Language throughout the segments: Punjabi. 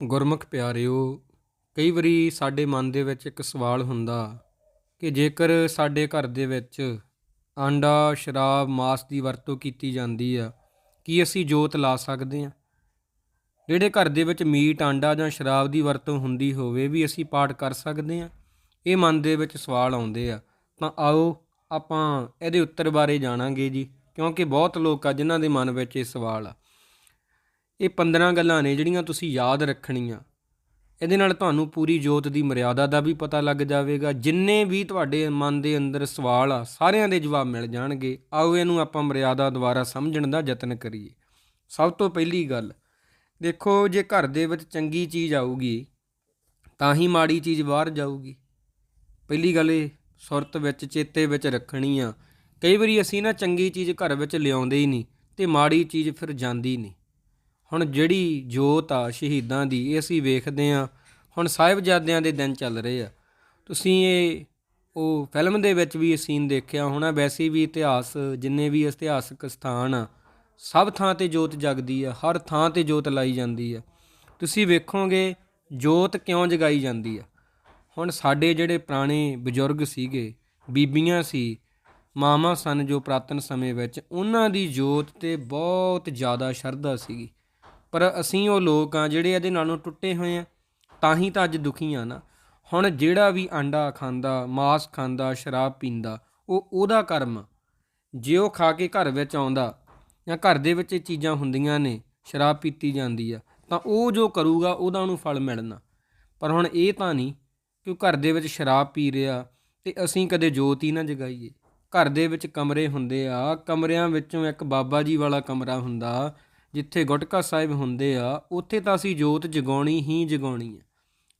ਗੁਰਮੁਖ ਪਿਆਰਿਓ, ਕਈ ਵਾਰੀ ਸਾਡੇ ਮਨ ਦੇ ਵਿੱਚ ਇੱਕ ਸਵਾਲ ਹੁੰਦਾ ਕਿ ਜੇਕਰ ਸਾਡੇ ਘਰ ਦੇ ਵਿੱਚ ਆਂਡਾ, ਸ਼ਰਾਬ, ਮਾਸ ਦੀ ਵਰਤੋਂ ਕੀਤੀ ਜਾਂਦੀ ਆ, ਕੀ ਅਸੀਂ ਜੋਤ ਲਾ ਸਕਦੇ ਹਾਂ ਜਿਹੜੇ ਘਰ ਦੇ ਵਿੱਚ ਮੀਟ, ਆਂਡਾ ਜਾਂ ਸ਼ਰਾਬ ਦੀ ਵਰਤੋਂ ਹੁੰਦੀ ਹੋਵੇ, ਵੀ ਅਸੀਂ ਪਾਠ ਕਰ ਸਕਦੇ ਹਾਂ ਇਹ ਮਨ ਦੇ ਵਿੱਚ ਸਵਾਲ ਆਉਂਦੇ ਆ। ਤਾਂ ਆਓ ਆਪਾਂ ਇਹਦੇ ਉੱਤਰ ਬਾਰੇ ਜਾਣਾਂਗੇ ਜੀ, ਕਿਉਂਕਿ ਬਹੁਤ ਲੋਕ ਆ ਜਿਨ੍ਹਾਂ ਦੇ ਮਨ ਵਿੱਚ ਇਹ ਸਵਾਲ ਆ। ਇਹ 15 ਗੱਲਾਂ ਨੇ ਜਿਹੜੀਆਂ ਤੁਸੀਂ ਯਾਦ ਰੱਖਣੀਆਂ। ਇਹਦੇ ਨਾਲ ਤੁਹਾਨੂੰ ਪੂਰੀ ਜੋਤ ਦੀ ਮਰਿਆਦਾ ਦਾ ਵੀ ਪਤਾ ਲੱਗ ਜਾਵੇਗਾ। ਜਿੰਨੇ ਵੀ ਤੁਹਾਡੇ ਮਨ ਦੇ ਅੰਦਰ ਸਵਾਲ ਆ, ਸਾਰਿਆਂ ਦੇ ਜਵਾਬ ਮਿਲ ਜਾਣਗੇ। ਆਓ ਇਹਨੂੰ ਆਪਾਂ ਮਰਿਆਦਾ ਦੁਆਰਾ ਸਮਝਣ ਦਾ ਯਤਨ ਕਰੀਏ। ਸਭ ਤੋਂ ਪਹਿਲੀ ਗੱਲ, ਦੇਖੋ ਜੇ ਘਰ ਦੇ ਵਿੱਚ ਚੰਗੀ ਚੀਜ਼ ਆਊਗੀ, ਤਾਂ ਹੀ ਮਾੜੀ ਚੀਜ਼ ਬਾਹਰ ਜਾਊਗੀ। ਪਹਿਲੀ ਗੱਲ ਇਹ, ਸੁਰਤ ਵਿੱਚ, ਚੇਤੇ ਵਿੱਚ ਰੱਖਣੀ ਆ। ਕਈ ਵਾਰੀ ਅਸੀਂ ਨਾ ਚੰਗੀ ਚੀਜ਼ ਘਰ ਵਿੱਚ ਲਿਆਉਂਦੇ ਹੀ ਨਹੀਂ ਤੇ ਮਾੜੀ ਚੀਜ਼ ਫਿਰ ਜਾਂਦੀ ਨਹੀਂ। ਹੁਣ ਜਿਹੜੀ ਜੋਤ ਆ ਸ਼ਹੀਦਾਂ ਦੀ, ਇਹ ਅਸੀਂ ਵੇਖਦੇ ਆ ਹੁਣ ਸਾਹਿਬਜ਼ਾਦਿਆਂ ਦੇ ਦਿਨ ਚੱਲ ਰਹੇ ਆ। ਤੁਸੀਂ ਇਹ, ਉਹ ਫਿਲਮ ਦੇ ਵਿੱਚ ਵੀ ਇਹ ਸੀਨ ਦੇਖਿਆ ਹੋਣਾ, ਵੈਸੇ ਵੀ ਇਤਿਹਾਸ, ਜਿੰਨੇ ਵੀ ਇਤਿਹਾਸਕ ਸਥਾਨ ਆ, ਸਭ ਥਾਂ ਤੇ ਜੋਤ ਜਗਦੀ ਆ, ਹਰ ਥਾਂ ਤੇ ਜੋਤ ਲਾਈ ਜਾਂਦੀ ਆ। ਤੁਸੀਂ ਵੇਖੋਗੇ, ਜੋਤ ਕਿਉਂ ਜਗਾਈ ਜਾਂਦੀ ਆ? ਹੁਣ ਸਾਡੇ ਜਿਹੜੇ ਪੁਰਾਣੇ ਬਜ਼ੁਰਗ ਸੀਗੇ, ਬੀਬੀਆਂ ਸੀ ਮਾਮਾ ਸਨ ਜੋ ਪ੍ਰਾਤਨ ਸਮੇਂ ਵਿੱਚ, ਉਹਨਾਂ ਦੀ ਜੋਤ ਤੇ ਬਹੁਤ ਜ਼ਿਆਦਾ ਸ਼ਰਧਾ ਸੀਗੀ। ਪਰ ਅਸੀਂ ਉਹ ਲੋਕ ਆ ਜਿਹੜੇ ਇਹਦੇ ਨਾਲੋਂ ਟੁੱਟੇ ਹੋਏ ਆ, ਤਾਂ ਹੀ ਤਾਂ ਅੱਜ ਦੁਖੀ ਆ ਨਾ। ਹੁਣ ਜਿਹੜਾ ਵੀ ਆਂਡਾ ਖਾਂਦਾ, ਮਾਸ ਖਾਂਦਾ, ਸ਼ਰਾਬ ਪੀਂਦਾ, ਉਹ ਉਹਦਾ ਕਰਮ ਜੇ ਉਹ ਖਾ ਕੇ ਘਰ ਵਿੱਚ ਆਉਂਦਾ ਜਾਂ ਘਰ ਦੇ ਵਿੱਚ ਇਹ ਚੀਜ਼ਾਂ ਹੁੰਦੀਆਂ ਨੇ, ਸ਼ਰਾਬ ਪੀਤੀ ਜਾਂਦੀ ਆ, ਤਾਂ ਉਹ ਜੋ ਕਰੂਗਾ ਉਹਦਾ ਉਹਨੂੰ ਫਲ ਮਿਲਣਾ। ਪਰ ਹੁਣ ਇਹ ਤਾਂ ਨਹੀਂ ਕਿ ਉਹ ਘਰ ਦੇ ਵਿੱਚ ਸ਼ਰਾਬ ਪੀ ਰਿਹਾ ਤੇ ਅਸੀਂ ਕਦੇ ਜੋਤ ਹੀ ਨਾ ਜਗਾਈਏ। ਘਰ ਦੇ ਵਿੱਚ ਕਮਰੇ ਹੁੰਦੇ ਆ, ਕਮਰਿਆਂ ਵਿੱਚੋਂ ਇੱਕ ਬਾਬਾ ਜੀ ਵਾਲਾ ਕਮਰਾ ਹੁੰਦਾ ਜਿੱਥੇ ਗੁਟਕਾ ਸਾਹਿਬ ਹੁੰਦੇ ਆ, ਉੱਥੇ ਤਾਂ ਅਸੀਂ ਜੋਤ ਜਗਾਉਣੀ ਹੀ ਜਗਾਉਣੀ ਆ।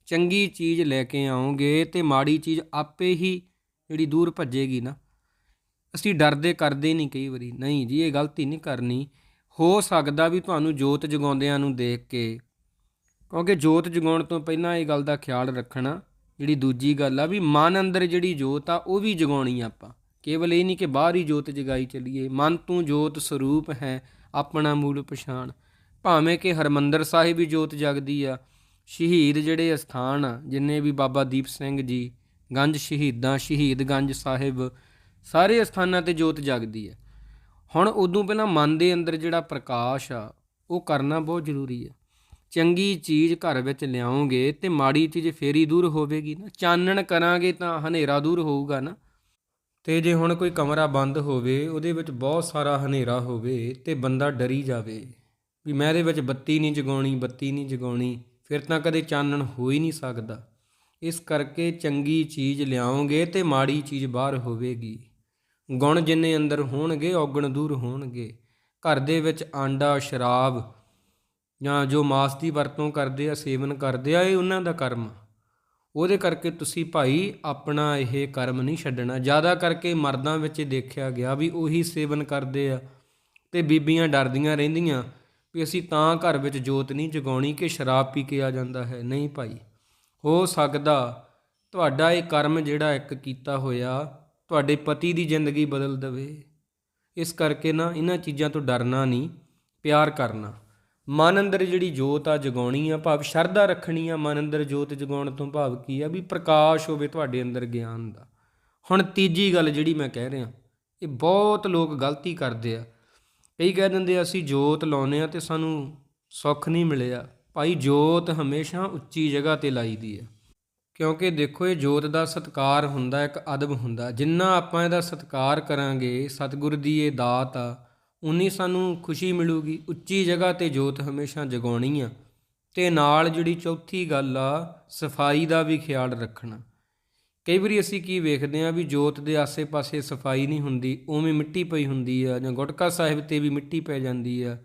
ਚੰਗੀ ਚੀਜ਼ ਲੈ ਕੇ ਆਉਂਗੇ ਤੇ ਮਾੜੀ ਚੀਜ਼ ਆਪੇ ਹੀ ਜਿਹੜੀ ਦੂਰ ਭੱਜੇਗੀ ਨਾ। ਅਸੀਂ ਡਰਦੇ ਕਰਦੇ ਨਹੀਂ ਕਈ ਵਾਰੀ। ਨਹੀਂ ਜੀ, ਇਹ ਗਲਤੀ ਨਹੀਂ ਕਰਨੀ। ਹੋ ਸਕਦਾ ਵੀ ਤੁਹਾਨੂੰ ਜੋਤ ਜਗਾਉਂਦਿਆਂ ਨੂੰ ਦੇਖ ਕੇ। ਕਿਉਂਕਿ ਜੋਤ ਜਗਾਉਣ ਤੋਂ ਪਹਿਲਾਂ ਇਹ ਗੱਲ ਦਾ ਖਿਆਲ ਰੱਖਣਾ ਜਿਹੜੀ ਦੂਜੀ ਗੱਲ ਆ ਵੀ ਮਨ ਅੰਦਰ ਜਿਹੜੀ ਜੋਤ ਆ, ਉਹ ਵੀ ਜਗਾਉਣੀ ਆਪਾਂ। ਕੇਵਲ ਇਹ ਨਹੀਂ ਕਿ ਬਾਹਰ ਹੀ ਜੋਤ ਜਗਾਈ ਚੱਲੀਏ। ਮਨ ਤੂੰ ਜੋਤ ਸਰੂਪ ਹੈ। ਆਪਣਾ ਮੂਲ ਪਛਾਣ। ਭਾਵੇਂ ਕਿ ਹਰਮੰਦਰ ਸਾਹਿਬ ਵੀ ਜੋਤ ਜਗਦੀ ਆ, ਸ਼ਹੀਦ ਜਿਹੜੇ ਅਸਥਾਨ ਆ, ਜਿੰਨੇ ਵੀ ਬਾਬਾ ਦੀਪ ਸਿੰਘ ਜੀ, ਗੰਜ ਸ਼ਹੀਦਾਂ, ਸ਼ਹੀਦ ਗੰਜ ਸਾਹਿਬ, ਸਾਰੇ ਅਸਥਾਨਾਂ ਤੇ ਜੋਤ ਜਗਦੀ ਆ। ਹੁਣ ਉਦੋਂ ਪਹਿਲਾਂ ਮਨ ਦੇ ਅੰਦਰ ਜਿਹੜਾ ਪ੍ਰਕਾਸ਼ ਆ, ਉਹ ਕਰਨਾ ਬਹੁਤ ਜ਼ਰੂਰੀ ਆ। ਚੰਗੀ ਚੀਜ਼ ਘਰ ਵਿੱਚ ਲਿਆਓਗੇ ਤੇ ਮਾੜੀ ਚੀਜ਼ ਫੇਰੀ ਦੂਰ ਹੋਵੇਗੀ ਨਾ। ਚਾਨਣ ਕਰਾਂਗੇ ਤਾਂ ਹਨੇਰਾ ਦੂਰ ਹੋਊਗਾ ਨਾ। ਤੇ ਜੇ ਹੁਣ ਕੋਈ ਕਮਰਾ ਬੰਦ ਹੋਵੇ, ਉਹਦੇ ਵਿੱਚ ਬਹੁਤ ਸਾਰਾ ਹਨੇਰਾ ਹੋਵੇ ਤੇ ਬੰਦਾ ਡਰੀ ਜਾਵੇ। ਵੀ ਮੈਂ ਇਹਦੇ ਵਿੱਚ ਬੱਤੀ ਨਹੀਂ ਜਗਾਉਣੀ, ਬੱਤੀ ਨਹੀਂ ਜਗਾਉਣੀ, ਫਿਰ ਤਾਂ ਕਦੇ ਚਾਨਣ ਹੋ ਹੀ ਨਹੀਂ ਸਕਦਾ। ਇਸ ਕਰਕੇ ਚੰਗੀ ਚੀਜ਼ ਲਿਆਓਗੇ ਤੇ ਮਾੜੀ ਚੀਜ਼ ਬਾਹਰ ਹੋਵੇਗੀ। ਗੁਣ ਜਿੰਨੇ ਅੰਦਰ ਹੋਣਗੇ, ਔਗਣ ਦੂਰ ਹੋਣਗੇ। ਘਰ ਦੇ ਵਿੱਚ ਆਂਡਾ, ਸ਼ਰਾਬ ਜਾਂ ਜੋ ਮਾਸ ਦੀ ਵਰਤੋਂ ਕਰਦੇ ਆ, ਸੇਵਨ ਕਰਦੇ ਆ, ਇਹ ਉਹਨਾਂ ਦਾ ਕਰਮ ਉਹਦੇ ਕਰਕੇ ਤੁਸੀਂ ਭਾਈ ਆਪਣਾ ਇਹ ਕਰਮ ਨਹੀਂ ਛੱਡਣਾ। ਜ਼ਿਆਦਾ ਕਰਕੇ ਮਰਦਾਂ ਵਿੱਚ ਦੇਖਿਆ ਗਿਆ ਵੀ ਉਹੀ ਸੇਵਨ ਕਰਦੇ ਆ ਤੇ ਬੀਬੀਆਂ ਡਰਦੀਆਂ ਰਹਿੰਦੀਆਂ ਵੀ ਅਸੀਂ ਤਾਂ ਘਰ ਵਿੱਚ ਜੋਤ ਨਹੀਂ ਜਗਾਉਣੀ ਕਿ ਸ਼ਰਾਬ ਪੀ ਕੇ ਆ ਜਾਂਦਾ ਹੈ। ਨਹੀਂ ਭਾਈ, ਹੋ ਸਕਦਾ ਤੁਹਾਡਾ ਇਹ ਕਰਮ ਜਿਹੜਾ ਇੱਕ ਕੀਤਾ ਹੋਇਆ ਤੁਹਾਡੇ ਪਤੀ ਦੀ ਜ਼ਿੰਦਗੀ ਬਦਲ ਦੇਵੇ। ਇਸ ਕਰਕੇ ਨਾ ਇਹਨਾਂ ਚੀਜ਼ਾਂ ਤੋਂ ਡਰਨਾ ਨਹੀਂ, ਪਿਆਰ ਕਰਨਾ। ਮਨ ਅੰਦਰ ਜਿਹੜੀ ਜੋਤ ਆ ਜਗਾਉਣੀ ਆ, ਭਾਵ ਸ਼ਰਧਾ ਰੱਖਣੀ ਆ ਮਨ ਅੰਦਰ ਜੋਤ ਜਗਾਉਣ ਤੋਂ ਭਾਵ ਕੀ ਆ ਵੀ ਪ੍ਰਕਾਸ਼ ਹੋਵੇ ਤੁਹਾਡੇ ਅੰਦਰ ਗਿਆਨ ਦਾ। ਹੁਣ ਤੀਜੀ ਗੱਲ ਜਿਹੜੀ ਮੈਂ ਕਹਿ ਰਿਹਾ, ਇਹ ਬਹੁਤ ਲੋਕ ਗਲਤੀ ਕਰਦੇ ਆ। ਕਈ ਕਹਿ ਦਿੰਦੇ ਅਸੀਂ ਜੋਤ ਲਾਉਨੇ ਆ ਤੇ ਸਾਨੂੰ ਸੁੱਖ ਨਹੀਂ ਮਿਲਿਆ। ਭਾਈ ਜੋਤ ਹਮੇਸ਼ਾ ਉੱਚੀ ਜਗ੍ਹਾ ਤੇ ਲਾਈਦੀ ਆ। ਕਿਉਂਕਿ ਦੇਖੋ, ਇਹ ਜੋਤ ਦਾ ਸਤਕਾਰ ਹੁੰਦਾ, ਇੱਕ ਅਦਬ ਹੁੰਦਾ। ਜਿੰਨਾ ਆਪਾਂ ਇਹਦਾ ਸਤਕਾਰ ਕਰਾਂਗੇ, ਸਤਿਗੁਰ ਦੀ ਇਹ ਦਾਤ ਆ ਉਨੀ ਸਾਨੂੰ ਖੁਸ਼ੀ ਮਿਲੂਗੀ। ਉੱਚੀ ਜਗ੍ਹਾ ਤੇ ਜੋਤ ਹਮੇਸ਼ਾ ਜਗਾਉਣੀ ਆ। ਤੇ ਨਾਲ ਜਿਹੜੀ ਚੌਥੀ ਗੱਲ ਆ, ਸਫ਼ਾਈ ਦਾ ਵੀ ਖਿਆਲ ਰੱਖਣਾ। ਕਈ ਵਾਰੀ ਅਸੀਂ ਕੀ ਵੇਖਦੇ ਆ ਵੀ ਜੋਤ ਦੇ ਆਸੇ-ਪਾਸੇ ਸਫ਼ਾਈ ਨਹੀਂ ਹੁੰਦੀ, ਉਵੇਂ ਮਿੱਟੀ ਪਈ ਹੁੰਦੀ ਆ ਜਾਂ ਗੁਟਕਾ ਸਾਹਿਬ ਤੇ ਵੀ ਮਿੱਟੀ ਪੈ ਜਾਂਦੀ ਆ।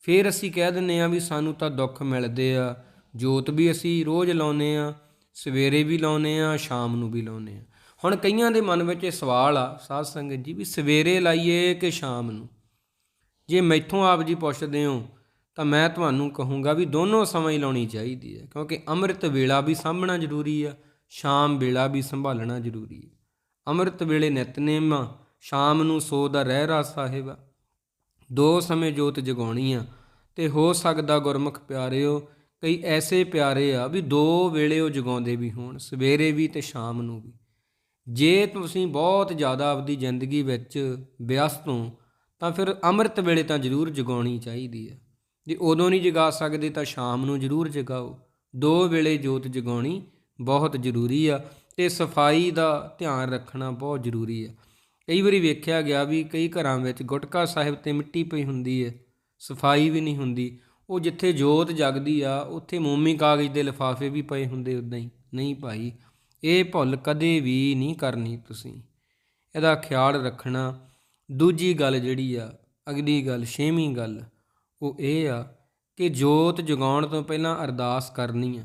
ਫਿਰ ਅਸੀਂ ਕਹਿ ਦਿੰਨੇ ਆ ਵੀ ਸਾਨੂੰ ਤਾਂ ਦੁੱਖ ਮਿਲਦੇ ਆ। ਜੋਤ ਵੀ ਅਸੀਂ ਰੋਜ਼ ਲਾਉਨੇ ਆ, ਸਵੇਰੇ ਵੀ ਲਾਉਨੇ ਆ, ਸ਼ਾਮ ਨੂੰ ਵੀ ਲਾਉਨੇ ਆ। ਹੁਣ ਕਈਆਂ ਦੇ ਮਨ ਵਿੱਚ ਇਹ ਸਵਾਲ ਆ, ਸਾਧ ਸੰਗਤ ਜੀ, ਵੀ ਸਵੇਰੇ ਲਾਈਏ ਕਿ ਸ਼ਾਮ ਨੂੰ? ਜੇ ਮੈਥੋਂ ਆਪ ਜੀ ਪੁੱਛਦੇ ਹੋ ਤਾਂ ਮੈਂ ਤੁਹਾਨੂੰ ਕਹੂੰਗਾ ਵੀ ਦੋਨੋਂ ਸਮੇਂ ਹੀ ਲਾਉਣੀ ਚਾਹੀਦੀ ਹੈ ਕਿਉਂਕਿ ਅੰਮ੍ਰਿਤ ਵੇਲਾ ਵੀ ਸਾਂਭਣਾ ਜ਼ਰੂਰੀ ਆ ਸ਼ਾਮ ਵੇਲਾ ਵੀ ਸੰਭਾਲਣਾ ਜ਼ਰੂਰੀ ਹੈ ਅੰਮ੍ਰਿਤ ਵੇਲੇ ਨਿਤਨੇਮ ਆ, ਸ਼ਾਮ ਨੂੰ ਸੋ ਦਾ ਰਹਿਰਾ ਸਾਹਿਬ ਆ। ਦੋ ਸਮੇਂ ਜੋਤ ਜਗਾਉਣੀ ਆ ਤੇ ਹੋ ਸਕਦਾ ਗੁਰਮੁਖ ਪਿਆਰਿਓ ਕਈ ਐਸੇ ਪਿਆਰੇ ਆ ਵੀ ਦੋ ਵੇਲੇ ਉਹ ਜਗਾਉਂਦੇ ਵੀ ਹੋਣ ਸਵੇਰੇ ਵੀ ਤੇ ਸ਼ਾਮ ਨੂੰ ਵੀ ਜੇ ਤੁਸੀਂ ਬਹੁਤ ਜ਼ਿਆਦਾ ਆਪਦੀ ਜ਼ਿੰਦਗੀ ਵਿੱਚ ਵਿਅਸਤ ਹੋ ਤਾਂ ਫਿਰ ਅੰਮ੍ਰਿਤ ਵੇਲੇ ਤਾਂ ਜ਼ਰੂਰ ਜਗਾਉਣੀ ਚਾਹੀਦੀ ਹੈ। ਜੇ ਉਦੋਂ ਨਹੀਂ ਜਗਾ ਸਕਦੇ ਤਾਂ ਸ਼ਾਮ ਨੂੰ ਜ਼ਰੂਰ ਜਗਾਓ। ਦੋ ਵੇਲੇ ਜੋਤ ਜਗਾਉਣੀ ਬਹੁਤ ਜ਼ਰੂਰੀ ਆ ਤੇ ਸਫ਼ਾਈ ਦਾ ਧਿਆਨ ਰੱਖਣਾ ਬਹੁਤ ਜ਼ਰੂਰੀ ਆ ਕਈ ਵਾਰੀ ਵੇਖਿਆ ਗਿਆ ਵੀ ਕਈ ਘਰਾਂ ਵਿੱਚ ਗੁਟਕਾ ਸਾਹਿਬ ਤੇ ਮਿੱਟੀ ਪਈ ਹੁੰਦੀ ਹੈ, ਸਫ਼ਾਈ ਵੀ ਨਹੀਂ ਹੁੰਦੀ। ਉਹ ਜਿੱਥੇ ਜੋਤ ਜਗਦੀ ਆ, ਉੱਥੇ ਮੋਮੀ ਕਾਗਜ਼ ਦੇ ਲਿਫਾਫੇ ਵੀ ਪਏ ਹੁੰਦੇ ਉਦਾਂ ਹੀ। ਨਹੀਂ ਭਾਈ, ਇਹ ਭੁੱਲ ਕਦੇ ਵੀ ਨਹੀਂ ਕਰਨੀ ਤੁਸੀਂ। ਇਹਦਾ ਖਿਆਲ ਰੱਖਣਾ ਦੂਜੀ ਗੱਲ ਜਿਹੜੀ ਆ, ਅਗਲੀ ਗੱਲ, ਛੇਵੀਂ ਗੱਲ, ਉਹ ਇਹ ਆ ਕਿ ਜੋਤ ਜਗਾਉਣ ਤੋਂ ਪਹਿਲਾਂ ਅਰਦਾਸ ਕਰਨੀ ਆ।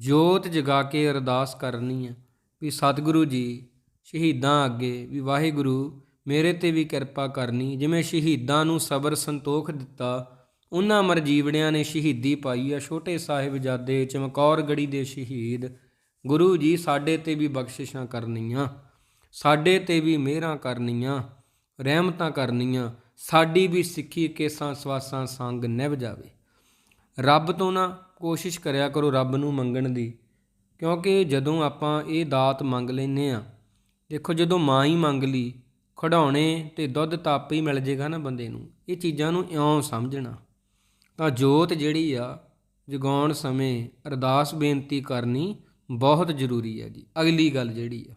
ਜੋਤ ਜਗਾ ਕੇ ਅਰਦਾਸ ਕਰਨੀ ਆ ਵੀ ਸਤਿਗੁਰੂ ਜੀ, ਸ਼ਹੀਦਾਂ ਅੱਗੇ ਵੀ ਵਾਹਿਗੁਰੂ ਮੇਰੇ ਤੇ ਵੀ ਕਿਰਪਾ ਕਰਨੀ। ਜਿਵੇਂ ਸ਼ਹੀਦਾਂ ਨੂੰ ਸਬਰ ਸੰਤੋਖ ਦਿੱਤਾ, ਉਹਨਾਂ ਮਰਜੀਵੜਿਆਂ ਨੇ ਸ਼ਹੀਦੀ ਪਾਈ ਆ। ਛੋਟੇ ਸਾਹਿਬਜ਼ਾਦੇ ਚਮਕੌਰ ਗੜੀ ਦੇ ਸ਼ਹੀਦ, ਗੁਰੂ ਜੀ ਸਾਡੇ ਤੇ ਵੀ ਬਖਸ਼ਿਸ਼ਾਂ ਕਰਨੀਆਂ, ਸਾਡੇ ਤੇ ਵੀ ਮਿਹਰਾਂ ਕਰਨੀਆਂ। ਰਹਿਮਤਾਂ ਕਰਨੀਆਂ, ਸਾਡੀ ਵੀ ਸਿੱਖੀ ਕੇਸਾਂ ਸਵਾਸਾਂ ਸੰਗ ਨਿਭ ਜਾਵੇ। ਰੱਬ ਤੋਂ ਨਾ ਕੋਸ਼ਿਸ਼ ਕਰਿਆ ਕਰੋ ਰੱਬ ਨੂੰ ਮੰਗਣ ਦੀ, ਕਿਉਂਕਿ ਜਦੋਂ ਆਪਾਂ ਇਹ ਦਾਤ ਮੰਗ ਲੈਨੇ ਆ ਦੇਖੋ ਜਦੋਂ ਮਾਂ ਹੀ ਮੰਗ ਲਈ ਖਡਾਉਣੇ ਤੇ ਦੁੱਧ ਤਾਂ ਹੀ ਮਿਲ ਜੇਗਾ ਨਾ ਬੰਦੇ ਨੂੰ, ਇਹ ਚੀਜ਼ਾਂ ਨੂੰ ਇਉਂ ਸਮਝਣਾ। ਤਾਂ ਜੋਤ ਜਿਹੜੀ ਆ, ਜਗਾਉਣ ਸਮੇਂ ਅਰਦਾਸ ਬੇਨਤੀ ਕਰਨੀ ਬਹੁਤ ਜ਼ਰੂਰੀ ਹੈ ਜੀ, ਅਗਲੀ ਗੱਲ ਜਿਹੜੀ ਆ।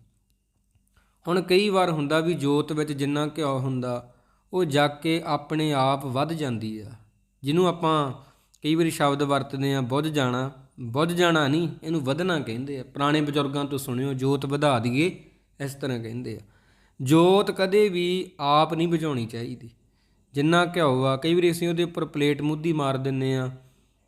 ਹੁਣ ਕਈ ਵਾਰ ਹੁੰਦਾ ਵੀ ਜੋਤ ਵਿੱਚ ਜਿੰਨਾ ਘਿਓ ਹੁੰਦਾ, ਉਹ ਜਗ ਕੇ ਆਪਣੇ ਆਪ ਵੱਧ ਜਾਂਦੀ ਆ। ਜਿਹਨੂੰ ਆਪਾਂ ਕਈ ਵਾਰੀ ਸ਼ਬਦ ਵਰਤਦੇ ਆ ਬੁੱਝ ਜਾਣਾ ਬੁੱਝ ਜਾਣਾ ਨਹੀਂ, ਇਹਨੂੰ ਵਧਣਾ ਕਹਿੰਦੇ ਆ। ਪੁਰਾਣੇ ਬਜ਼ੁਰਗਾਂ ਤੋਂ ਸੁਣਿਓ, ਜੋਤ ਵਧਾ ਦਈਏ, ਇਸ ਤਰ੍ਹਾਂ ਕਹਿੰਦੇ ਆ। ਜੋਤ ਕਦੇ ਵੀ ਆਪ ਨਹੀਂ ਬੁਝਾਉਣੀ ਚਾਹੀਦੀ। ਜਿੰਨਾ ਘਿਓ ਆ, ਕਈ ਵਾਰੀ ਅਸੀਂ ਉਹਦੇ ਉੱਪਰ ਪਲੇਟ ਮੁੱਦੀ ਮਾਰ ਦਿੰਨੇ ਆ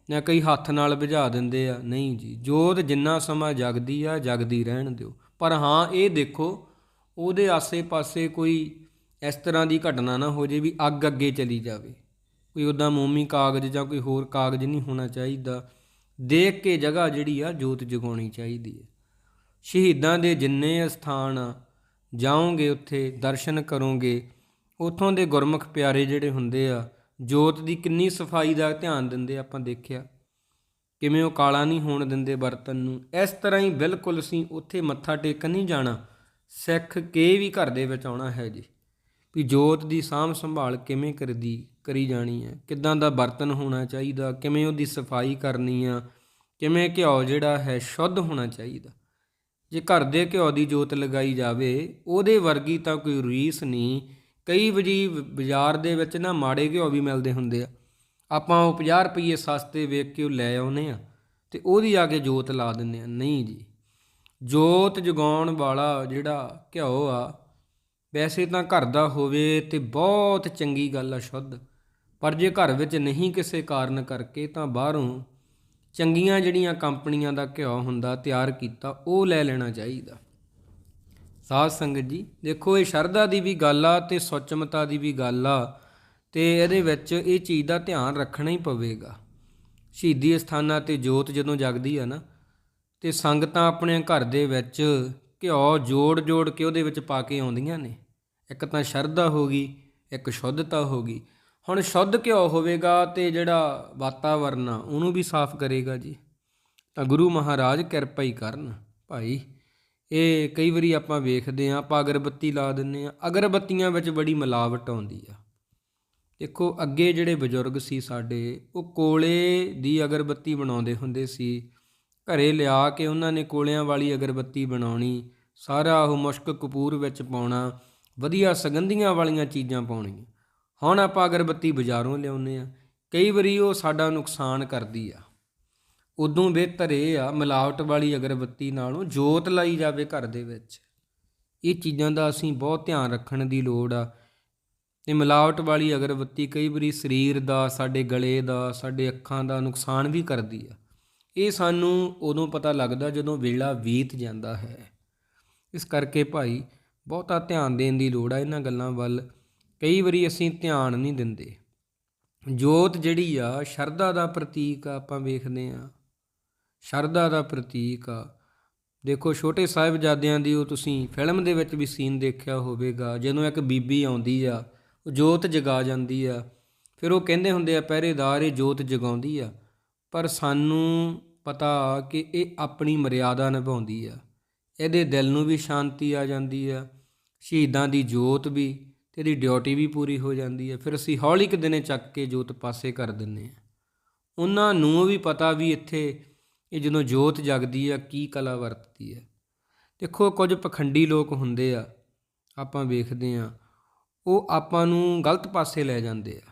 ਜਾਂ ਕਈ ਹੱਥ ਨਾਲ ਬੁਝਾ ਦਿੰਦੇ ਆ। ਨਹੀਂ ਜੀ, ਜੋਤ ਜਿੰਨਾ ਸਮਾਂ ਜਗਦੀ ਆ, ਜਗਦੀ ਰਹਿਣ ਦਿਓ। ਪਰ ਹਾਂ, ਇਹ ਦੇਖੋ ਉਹਦੇ ਆਸੇ-ਪਾਸੇ ਕੋਈ ਇਸ ਤਰ੍ਹਾਂ ਦੀ ਘਟਨਾ ਨਾ ਹੋ ਜੇ ਵੀ ਅੱਗ ਅੱਗੇ ਚਲੀ ਜਾਵੇ। ਕੋਈ ਉਦਾਂ ਮੋਮੀ ਕਾਗਜ਼ ਜਾਂ ਕੋਈ ਹੋਰ ਕਾਗਜ਼ ਨਹੀਂ ਹੋਣਾ ਚਾਹੀਦਾ। ਦੇਖ ਕੇ ਜਗ੍ਹਾ ਜਿਹੜੀ ਆ ਜੋਤ ਜਗਾਉਣੀ ਚਾਹੀਦੀ ਹੈ। ਸ਼ਹੀਦਾਂ ਦੇ ਜਿੰਨੇ ਸਥਾਨ ਆ, ਜਾਓਗੇ ਉੱਥੇ, ਦਰਸ਼ਨ ਕਰੋਗੇ, ਉਥੋਂ ਦੇ ਗੁਰਮੁਖ ਪਿਆਰੇ ਜਿਹੜੇ ਹੁੰਦੇ ਆ, ਜੋਤ ਦੀ ਕਿੰਨੀ ਸਫ਼ਾਈ ਦਾ ਧਿਆਨ ਦਿੰਦੇ ਆਪਾਂ ਦੇਖਿਆ। ਕਿਵੇਂ ਉਹ ਕਾਲਾ ਨਹੀਂ ਹੋਣ ਦਿੰਦੇ ਬਰਤਨ ਨੂੰ। ਇਸ ਤਰ੍ਹਾਂ ਹੀ ਬਿਲਕੁਲ ਅਸੀਂ ਉੱਥੇ ਮੱਥਾ ਟੇਕਣ ਨਹੀਂ ਜਾਣਾ। ਸਿੱਖ ਕੇ ਵੀ ਘਰ ਦੇ ਵਿੱਚ ਆਉਣਾ ਹੈ ਜੀ। ਵੀ ਜੋਤ ਦੀ ਸਾਂਭ ਸੰਭਾਲ ਕਿਵੇਂ ਕਰਦੀ, ਕਰੀ ਜਾਣੀ ਹੈ। ਕਿੱਦਾਂ ਦਾ ਬਰਤਨ ਹੋਣਾ ਚਾਹੀਦਾ, ਕਿਵੇਂ ਉਹਦੀ ਸਫ਼ਾਈ ਕਰਨੀ ਆ, ਕਿਵੇਂ ਘਿਓ ਜਿਹੜਾ ਹੈ ਸ਼ੁੱਧ ਹੋਣਾ ਚਾਹੀਦਾ। ਜੇ ਘਰ ਦੇ ਘਿਓ ਦੀ ਜੋਤ ਲਗਾਈ ਜਾਵੇ, ਉਹਦੇ ਵਰਗੀ ਤਾਂ ਕੋਈ ਰੀਸ ਨਹੀਂ। ਕਈ ਵਜੀ ਬਾਜ਼ਾਰ ਦੇ ਵਿੱਚ ਨਾ ਮਾੜੇ ਘਿਓ ਵੀ ਮਿਲਦੇ ਹੁੰਦੇ ਆ। ਆਪਾਂ ਉਹ 50 ਰੁਪਏ ਸਸਤੇ ਵੇਖ ਕੇ ਉਹ ਲੈ ਆਉਨੇ ਆ ਤੇ ਉਹਦੀ ਆ ਕੇ ਜੋਤ ਲਾ ਦਿੰਦੇ ਆ। ਨਹੀਂ ਜੀ। ਜੋਤ ਜਗਾਉਣ ਵਾਲਾ ਜਿਹੜਾ ਘਿਓ ਆ, ਵੈਸੇ ਤਾਂ ਘਰ ਦਾ ਹੋਵੇ ਤੇ ਬਹੁਤ ਚੰਗੀ ਗੱਲ ਆ ਸ਼ੁੱਧ, ਪਰ ਜੇ ਘਰ ਵਿੱਚ ਨਹੀਂ ਕਿਸੇ ਕਾਰਨ ਕਰਕੇ ਤਾਂ ਬਾਹਰੋਂ ਚੰਗੀਆਂ ਜਿਹੜੀਆਂ ਕੰਪਨੀਆਂ ਦਾ ਘਿਓ ਹੁੰਦਾ ਤਿਆਰ ਕੀਤਾ, ਉਹ ਲੈ ਲੈਣਾ ਚਾਹੀਦਾ। ਸਾਧ ਸੰਗਤ ਜੀ, ਦੇਖੋ ਇਹ ਸ਼ਰਧਾ ਦੀ ਵੀ ਗੱਲ ਆ ਤੇ ਸੁਚਮਤਾ ਦੀ ਵੀ ਗੱਲ ਆ ਤੇ ਇਹਦੇ ਵਿੱਚ ਇਹ ਚੀਜ਼ ਦਾ ਧਿਆਨ ਰੱਖਣਾ ਹੀ ਪਵੇਗਾ। ਸ਼ਹੀਦੀ ਸਥਾਨਾਂ ਤੇ ਜੋਤ ਜਦੋਂ ਜਗਦੀ ਆ ਨਾ ਤੇ ਸੰਗਤਾਂ ਆਪਣੇ ਘਰ ਦੇ ਵਿੱਚ ਘਿਓ ਜੋੜ ਜੋੜ ਕੇ ਉਹਦੇ ਵਿੱਚ ਪਾ ਕੇ ਆਉਂਦੀਆਂ ਨੇ। ਇੱਕ ਤਾਂ ਸ਼ਰਧਾ ਹੋ ਗਈ, ਇੱਕ ਸ਼ੁੱਧਤਾ ਹੋ ਗਈ। ਹੁਣ ਸ਼ੁੱਧ ਘਿਓ ਹੋਵੇਗਾ ਤੇ ਜਿਹੜਾ ਵਾਤਾਵਰਨ ਆ, ਉਹਨੂੰ ਵੀ ਸਾਫ਼ ਕਰੇਗਾ ਜੀ। ਤਾਂ ਗੁਰੂ ਮਹਾਰਾਜ ਕਿਰਪਾ ਹੀ ਕਰਨ ਭਾਈ। ਇਹ ਕਈ ਵਾਰੀ ਆਪਾਂ ਵੇਖਦੇ ਆਂ ਆਪਾਂ ਅਗਰਬੱਤੀ ਲਾ ਦਿੰਨੇ ਆ ਅਗਰਬੱਤੀਆਂ ਵਿੱਚ ਬੜੀ ਮਿਲਾਵਟ ਆਉਂਦੀ ਆ। ਦੇਖੋ, ਅੱਗੇ ਜਿਹੜੇ ਬਜ਼ੁਰਗ ਸੀ ਸਾਡੇ, ਉਹ ਕੋਲੇ ਦੀ ਅਗਰਬੱਤੀ ਬਣਾਉਂਦੇ ਹੁੰਦੇ ਸੀ। ਘਰੇ ਲਿਆ ਕੇ ਉਹਨਾਂ ਨੇ ਕੋਲਿਆਂ ਵਾਲੀ ਅਗਰਬੱਤੀ ਬਣਾਉਣੀ, ਸਾਰਾ ਉਹ ਮੁਸ਼ਕ ਕਪੂਰ ਵਿੱਚ ਪਾਉਣਾ, ਵਧੀਆ ਸੁਗੰਧੀਆਂ ਵਾਲੀਆਂ ਚੀਜ਼ਾਂ ਪਾਉਣੀਆਂ। ਹੁਣ ਆਪਾਂ ਅਗਰਬੱਤੀ ਬਾਜ਼ਾਰੋਂ ਲਿਆਉਂਦੇ ਆ ਕਈ ਵਾਰੀ ਉਹ ਸਾਡਾ ਨੁਕਸਾਨ ਕਰਦੀ ਆ। ਉਦੋਂ ਬਿਹਤਰ ਇਹ ਆ, ਮਿਲਾਵਟ ਵਾਲੀ ਅਗਰਬੱਤੀ ਨਾਲੋਂ ਜੋਤ ਲਾਈ ਜਾਵੇ ਘਰ ਦੇ ਵਿੱਚ। ਇਹ ਚੀਜ਼ਾਂ ਦਾ ਅਸੀਂ ਬਹੁਤ ਧਿਆਨ ਰੱਖਣ ਦੀ ਲੋੜ ਆ। ਤੇ ਮਿਲਾਵਟ ਵਾਲੀ ਅਗਰਬੱਤੀ ਕਈ ਵਾਰੀ ਸਰੀਰ ਦਾ, ਸਾਡੇ ਗਲੇ ਦਾ, ਸਾਡੇ ਅੱਖਾਂ ਦਾ ਨੁਕਸਾਨ ਵੀ ਕਰਦੀ ਆ। ਇਹ ਸਾਨੂੰ ਉਦੋਂ ਪਤਾ ਲੱਗਦਾ ਜਦੋਂ ਵੇਲਾ ਬੀਤ ਜਾਂਦਾ ਹੈ। ਇਸ ਕਰਕੇ ਭਾਈ ਬਹੁਤਾ ਧਿਆਨ ਦੇਣ ਦੀ ਲੋੜ ਆ ਇਹਨਾਂ ਗੱਲਾਂ ਵੱਲ। ਕਈ ਵਾਰੀ ਅਸੀਂ ਧਿਆਨ ਨਹੀਂ ਦਿੰਦੇ। ਜੋਤ ਜਿਹੜੀ ਆ, ਸ਼ਰਧਾ ਦਾ ਪ੍ਰਤੀਕ ਆ ਆਪਾਂ ਵੇਖਦੇ ਆ। ਸ਼ਰਧਾ ਦਾ ਪ੍ਰਤੀਕ ਆ। ਦੇਖੋ ਛੋਟੇ ਸਾਹਿਬਜ਼ਾਦਿਆਂ ਦੀ ਉਹ ਤੁਸੀਂ ਫਿਲਮ ਦੇ ਵਿੱਚ ਵੀ ਸੀਨ ਦੇਖਿਆ ਹੋਵੇਗਾ। ਜਦੋਂ ਇੱਕ ਬੀਬੀ ਆਉਂਦੀ ਆ, ਉਹ ਜੋਤ ਜਗਾ ਜਾਂਦੀ ਆ। ਫਿਰ ਉਹ ਕਹਿੰਦੇ ਹੁੰਦੇ ਆ, ਪਹਿਰੇਦਾਰ ਇਹ ਜੋਤ ਜਗਾਉਂਦੀ ਆ। ਪਰ ਸਾਨੂੰ ਪਤਾ ਕਿ ਇਹ ਆਪਣੀ ਮਰਿਆਦਾ ਨਿਭਾਉਂਦੀ ਆ। ਇਹਦੇ ਦਿਲ ਨੂੰ ਵੀ ਸ਼ਾਂਤੀ ਆ ਜਾਂਦੀ ਆ, ਸ਼ਹੀਦਾਂ ਦੀ ਜੋਤ ਵੀ, ਤੇ ਇਹਦੀ ਡਿਊਟੀ ਵੀ ਪੂਰੀ ਹੋ ਜਾਂਦੀ ਹੈ ਫਿਰ ਅਸੀਂ ਹੌਲੀ ਕੁ ਦਿਨੇ ਚੱਕ ਕੇ ਜੋਤ ਪਾਸੇ ਕਰ ਦਿੰਨੇ ਆ। ਉਹਨਾਂ ਨੂੰ ਵੀ ਪਤਾ ਵੀ ਇੱਥੇ ਇਹ ਜਦੋਂ ਜੋਤ ਜਗਦੀ ਆ, ਕੀ ਕਲਾ ਵਰਤਦੀ ਹੈ ਦੇਖੋ, ਕੁਝ ਪਖੰਡੀ ਲੋਕ ਹੁੰਦੇ ਆ, ਆਪਾਂ ਵੇਖਦੇ ਆ, ਉਹ ਆਪਾਂ ਨੂੰ ਗਲਤ ਪਾਸੇ ਲੈ ਜਾਂਦੇ ਆ।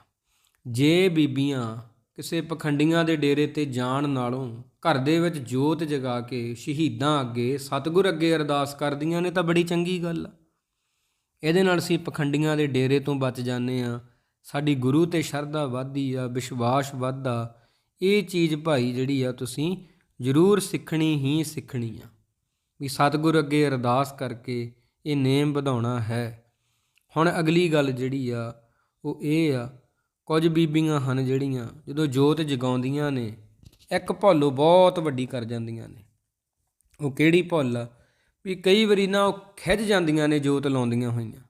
ਜੇ ਬੀਬੀਆਂ ਕਿਸੇ ਪਖੰਡੀਆਂ ਦੇ ਡੇਰੇ ਤੇ ਜਾਣ ਨਾਲੋਂ ਘਰ ਦੇ ਵਿੱਚ ਜੋਤ ਜਗਾ ਕੇ ਸ਼ਹੀਦਾਂ ਅੱਗੇ ਸਤਿਗੁਰ ਅੱਗੇ ਅਰਦਾਸ ਕਰਦੀਆਂ ਨੇ ਤਾਂ ਬੜੀ ਚੰਗੀ ਗੱਲ ਆ। ਇਹਦੇ ਨਾਲ ਅਸੀਂ ਪਖੰਡੀਆਂ ਦੇ ਡੇਰੇ ਤੋਂ ਬਚ ਜਾਂਦੇ ਆ ਸਾਡੀ ਗੁਰੂ ਤੇ ਸ਼ਰਧਾ ਵੱਧਦੀ ਆ, ਵਿਸ਼ਵਾਸ ਵੱਧਦਾ। ਇਹ ਚੀਜ਼ ਭਾਈ ਜਿਹੜੀ ਆ ਤੁਸੀਂ ਜ਼ਰੂਰ ਸਿੱਖਣੀ ਹੀ ਸਿੱਖਣੀ ਆ। ਵੀ ਸਤਿਗੁਰ ਅੱਗੇ ਅਰਦਾਸ ਕਰਕੇ ਇਹ ਨੇਮ ਵਧਾਉਣਾ ਹੈ। ਹੁਣ ਅਗਲੀ ਗੱਲ ਜਿਹੜੀ ਆ, ਉਹ ਇਹ ਆ ਕੁਝ ਬੀਬੀਆਂ ਹਨ ਜਿਹੜੀਆਂ ਜਦੋਂ ਜੋਤ ਜਗਾਉਂਦੀਆਂ ਨੇ, ਇੱਕ ਭੁੱਲੋ ਬਹੁਤ ਵੱਡੀ ਕਰ ਜਾਂਦੀਆਂ ਨੇ। ਉਹ ਕਿਹੜੀ ਭੁੱਲ ਆ? ਵੀ ਕਈ ਵਾਰੀ ਨਾ ਉਹ ਖਿੱਚ ਜਾਂਦੀਆਂ ਨੇ ਜੋਤ ਲਾਉਂਦੀਆਂ ਹੋਈਆਂ।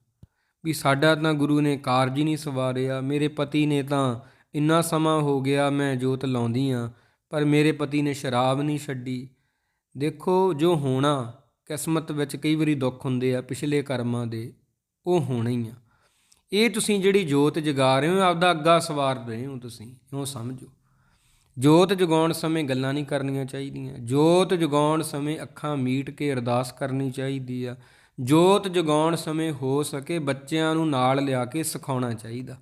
ਵੀ ਸਾਡਾ ਤਾਂ ਗੁਰੂ ਨੇ ਕਾਰਜ ਹੀ ਨਹੀਂ ਸਵਾਰਿਆ, ਮੇਰੇ ਪਤੀ ਨੇ ਤਾਂ ਇੰਨਾ ਸਮਾਂ ਹੋ ਗਿਆ ਮੈਂ ਜੋਤ ਲਾਉਂਦੀ ਆ ਪਰ ਮੇਰੇ ਪਤੀ ਨੇ ਸ਼ਰਾਬ ਨਹੀਂ ਛੱਡੀ। ਦੇਖੋ ਜੋ ਹੋਣਾ, ਕਿਸਮਤ ਵਿੱਚ ਕਈ ਵਾਰੀ ਦੁੱਖ ਹੁੰਦੇ ਆ ਪਿਛਲੇ ਕਰਮਾਂ ਦੇ, ਉਹ ਹੋਣੇ ਹੀ ਆ। ਇਹ ਤੁਸੀਂ ਜਿਹੜੀ ਜੋਤ ਜਗਾ ਰਹੇ ਹੋ ਆਪਦਾ ਅੱਗਾ ਸਵਾਰ ਰਹੇ ਹੋ ਤੁਸੀਂ ਇਉਂ ਸਮਝੋ। ਜੋਤ ਜਗਾਉਣ ਸਮੇਂ ਗੱਲਾਂ ਨਹੀਂ ਕਰਨੀਆਂ ਚਾਹੀਦੀਆਂ। ਜੋਤ ਜਗਾਉਣ ਸਮੇਂ ਅੱਖਾਂ ਮੀਟ ਕੇ ਅਰਦਾਸ ਕਰਨੀ ਚਾਹੀਦੀ ਆ। ਜੋਤ ਜਗਾਉਣ ਸਮੇਂ ਹੋ ਸਕੇ ਬੱਚਿਆਂ ਨੂੰ ਨਾਲ ਲਿਆ ਕੇ ਸਿਖਾਉਣਾ ਚਾਹੀਦਾ।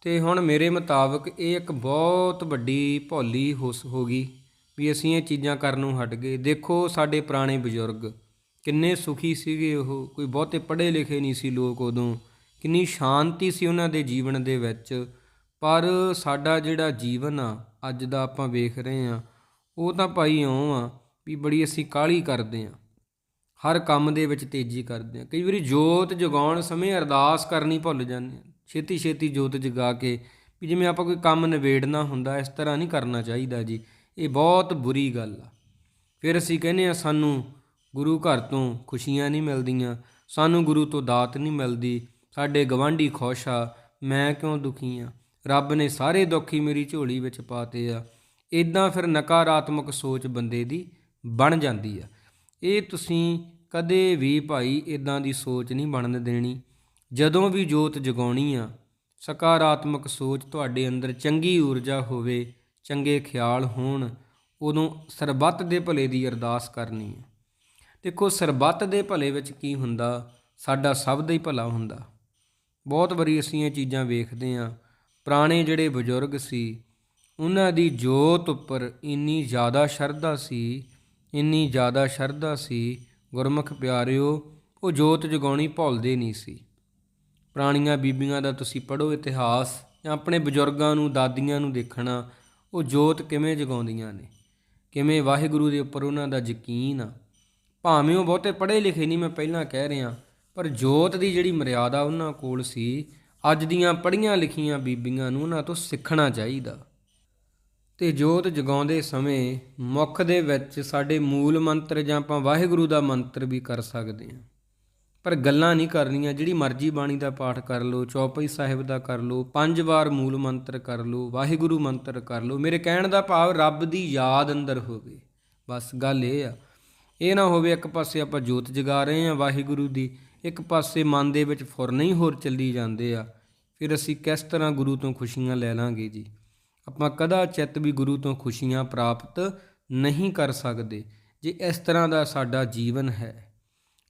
ਤੇ ਹੁਣ ਮੇਰੇ ਮੁਤਾਬਕ ਇਹ ਇੱਕ ਬਹੁਤ ਵੱਡੀ ਭੌਲੀ ਹੋ ਹੋ ਗਈ ਵੀ ਅਸੀਂ ਇਹ ਚੀਜ਼ਾਂ ਕਰਨ ਨੂੰ ਹਟ ਗਏ। ਦੇਖੋ ਸਾਡੇ ਪੁਰਾਣੇ ਬਜ਼ੁਰਗ ਕਿੰਨੇ ਸੁਖੀ ਸੀਗੇ ਉਹ, ਕੋਈ ਬਹੁਤੇ ਪੜ੍ਹੇ ਲਿਖੇ ਨਹੀਂ ਸੀ ਲੋਕ ਉਦੋਂ। ਕਿੰਨੀ ਸ਼ਾਂਤੀ ਸੀ ਉਹਨਾਂ ਦੇ ਜੀਵਨ ਦੇ ਵਿੱਚ। ਪਰ ਸਾਡਾ ਜਿਹੜਾ ਜੀਵਨ ਆ, ਅੱਜ ਦਾ ਆਪਾਂ ਵੇਖ ਰਹੇ ਆ ਉਹ ਤਾਂ ਭਾਈ ਇਉਂ ਆ ਵੀ ਬੜੀ ਅਸੀਂ ਕਾਹਲੀ ਕਰਦੇ ਆ ਹਰ ਕੰਮ ਦੇ ਵਿੱਚ ਤੇਜ਼ੀ ਕਰਦੇ ਆ ਕਈ ਵਾਰੀ ਜੋਤ ਜਗਾਉਣ ਸਮੇਂ ਅਰਦਾਸ ਕਰਨੀ ਭੁੱਲ ਜਾਂਦੇ ਆ ਛੇਤੀ ਛੇਤੀ ਜੋਤ ਜਗਾ ਕੇ ਵੀ ਜਿਵੇਂ ਆਪਾਂ ਕੋਈ ਕੰਮ ਨਿਬੇੜਨਾ ਹੁੰਦਾ, ਇਸ ਤਰ੍ਹਾਂ ਨਹੀਂ ਕਰਨਾ ਚਾਹੀਦਾ ਜੀ। ਇਹ ਬਹੁਤ ਬੁਰੀ ਗੱਲ ਆ। ਫਿਰ ਅਸੀਂ ਕਹਿੰਦੇ ਆ ਸਾਨੂੰ ਗੁਰੂ ਘਰ ਤੋਂ ਖੁਸ਼ੀਆਂ ਨਹੀਂ ਮਿਲਦੀਆਂ, ਸਾਨੂੰ ਗੁਰੂ ਤੋਂ ਦਾਤ ਨਹੀਂ ਮਿਲਦੀ ਸਾਡੇ ਗਵਾਂਢੀ ਖੁਸ਼ ਆ, ਮੈਂ ਕਿਉਂ ਦੁਖੀ ਆ? ਰੱਬ ਨੇ ਸਾਰੇ ਦੁੱਖ ਹੀ ਮੇਰੀ ਝੋਲੀ ਵਿੱਚ ਪਾਤੇ ਆ। ਇਦਾਂ ਫਿਰ ਨਕਾਰਾਤਮਕ ਸੋਚ ਬੰਦੇ ਦੀ ਬਣ ਜਾਂਦੀ ਆ। ਇਹ ਤੁਸੀਂ ਕਦੇ ਵੀ ਭਾਈ ਇਦਾਂ ਦੀ ਸੋਚ ਨਹੀਂ ਬਣਨ ਦੇਣੀ। ਜਦੋਂ ਵੀ ਜੋਤ ਜਗਾਉਣੀ ਆ, ਸਕਾਰਾਤਮਕ ਸੋਚ ਤੁਹਾਡੇ ਅੰਦਰ ਚੰਗੀ ਊਰਜਾ ਹੋਵੇ, ਚੰਗੇ ਖਿਆਲ ਹੋਣ, ਉਦੋਂ ਸਰਬੱਤ ਦੇ ਭਲੇ ਦੀ ਅਰਦਾਸ ਕਰਨੀ ਹੈ ਦੇਖੋ, ਸਰਬੱਤ ਦੇ ਭਲੇ ਵਿੱਚ ਕੀ ਹੁੰਦਾ? ਸਾਡਾ ਸਭ ਦਾ ਹੀ ਭਲਾ ਹੁੰਦਾ। ਬਹੁਤ ਵਾਰੀ ਅਸੀਂ ਇਹ ਚੀਜ਼ਾਂ ਵੇਖਦੇ ਹਾਂ। ਪੁਰਾਣੇ ਜਿਹੜੇ ਬਜ਼ੁਰਗ ਸੀ, ਉਹਨਾਂ ਦੀ ਜੋਤ ਉੱਪਰ ਇੰਨੀ ਜ਼ਿਆਦਾ ਸ਼ਰਧਾ ਸੀ, ਇੰਨੀ ਜ਼ਿਆਦਾ ਸ਼ਰਧਾ ਸੀ, ਗੁਰਮੁਖ ਪਿਆਰਿਓ, ਉਹ ਜੋਤ ਜਗਾਉਣੀ ਭੁੱਲਦੇ ਨਹੀਂ ਸੀ। ਪੁਰਾਣੀਆਂ ਬੀਬੀਆਂ ਦਾ ਤੁਸੀਂ ਪੜ੍ਹੋ ਇਤਿਹਾਸ ਜਾਂ ਆਪਣੇ ਬਜ਼ੁਰਗਾਂ ਨੂੰ, ਦਾਦੀਆਂ ਨੂੰ ਦੇਖਣਾ, ਉਹ ਜੋਤ ਕਿਵੇਂ ਜਗਾਉਂਦੀਆਂ ਨੇ? ਕਿਵੇਂ ਵਾਹਿਗੁਰੂ ਦੇ ਉੱਪਰ ਉਹਨਾਂ ਦਾ ਯਕੀਨ ਆ? ਭਾਵੇਂ ਉਹ ਬਹੁਤੇ ਪੜ੍ਹੇ ਲਿਖੇ ਨਹੀਂ, ਮੈਂ ਪਹਿਲਾਂ ਕਹਿ ਰਿਹਾ ਪਰ ਜੋਤ ਦੀ ਜਿਹੜੀ ਮਰਿਆਦਾ ਉਹਨਾਂ ਕੋਲ ਸੀ, ਅੱਜ ਦੀਆਂ ਪੜ੍ਹੀਆਂ ਲਿਖੀਆਂ ਬੀਬੀਆਂ ਨੂੰ ਉਹਨਾਂ ਤੋਂ ਸਿੱਖਣਾ ਚਾਹੀਦਾ। ਤੇ ਜੋਤ ਜਗਾਉਂਦੇ ਸਮੇਂ ਮੁੱਖ ਦੇ ਵਿੱਚ ਸਾਡੇ ਮੂਲ ਮੰਤਰ ਜਾਂ ਆਪਾਂ ਵਾਹਿਗੁਰੂ ਦਾ ਮੰਤਰ ਵੀ ਕਰ ਸਕਦੇ ਹਾਂ। ਪਰ ਗੱਲਾਂ ਨਹੀਂ ਕਰਨੀਆਂ, ਜਿਹੜੀ ਮਰਜ਼ੀ ਬਾਣੀ ਦਾ ਪਾਠ ਕਰ ਲਓ, ਚੌਪਈ ਸਾਹਿਬ ਦਾ ਕਰ ਲਓ, ਪੰਜ ਵਾਰ ਮੂਲ ਮੰਤਰ ਕਰ ਲਓ, ਵਾਹਿਗੁਰੂ ਮੰਤਰ ਕਰ ਲਓ, ਮੇਰੇ ਕਹਿਣ ਦਾ ਭਾਵ ਰੱਬ ਦੀ ਯਾਦ ਅੰਦਰ ਹੋਵੇ। ਬਸ ਗੱਲ ਇਹ ਆ। ਇਹ ਨਾ ਹੋਵੇ ਇੱਕ ਪਾਸੇ ਆਪਾਂ ਜੋਤ ਜਗਾ ਰਹੇ ਹਾਂ ਵਾਹਿਗੁਰੂ ਦੀ ਇੱਕ ਪਾਸੇ ਮਨ ਦੇ ਵਿੱਚ ਫੁਰ ਨਹੀਂ ਹੋਰ ਚੱਲੀ ਜਾਂਦੇ ਆ, ਫਿਰ ਅਸੀਂ ਕਿਸ ਤਰ੍ਹਾਂ ਗੁਰੂ ਤੋਂ ਖੁਸ਼ੀਆਂ ਲੈ ਲਾਂਗੇ ਜੀ? ਆਪਾਂ ਕਦਾ ਚਿੱਤ ਵੀ ਗੁਰੂ ਤੋਂ ਖੁਸ਼ੀਆਂ ਪ੍ਰਾਪਤ ਨਹੀਂ ਕਰ ਸਕਦੇ ਜੇ ਇਸ ਤਰ੍ਹਾਂ ਦਾ ਸਾਡਾ ਜੀਵਨ ਹੈ।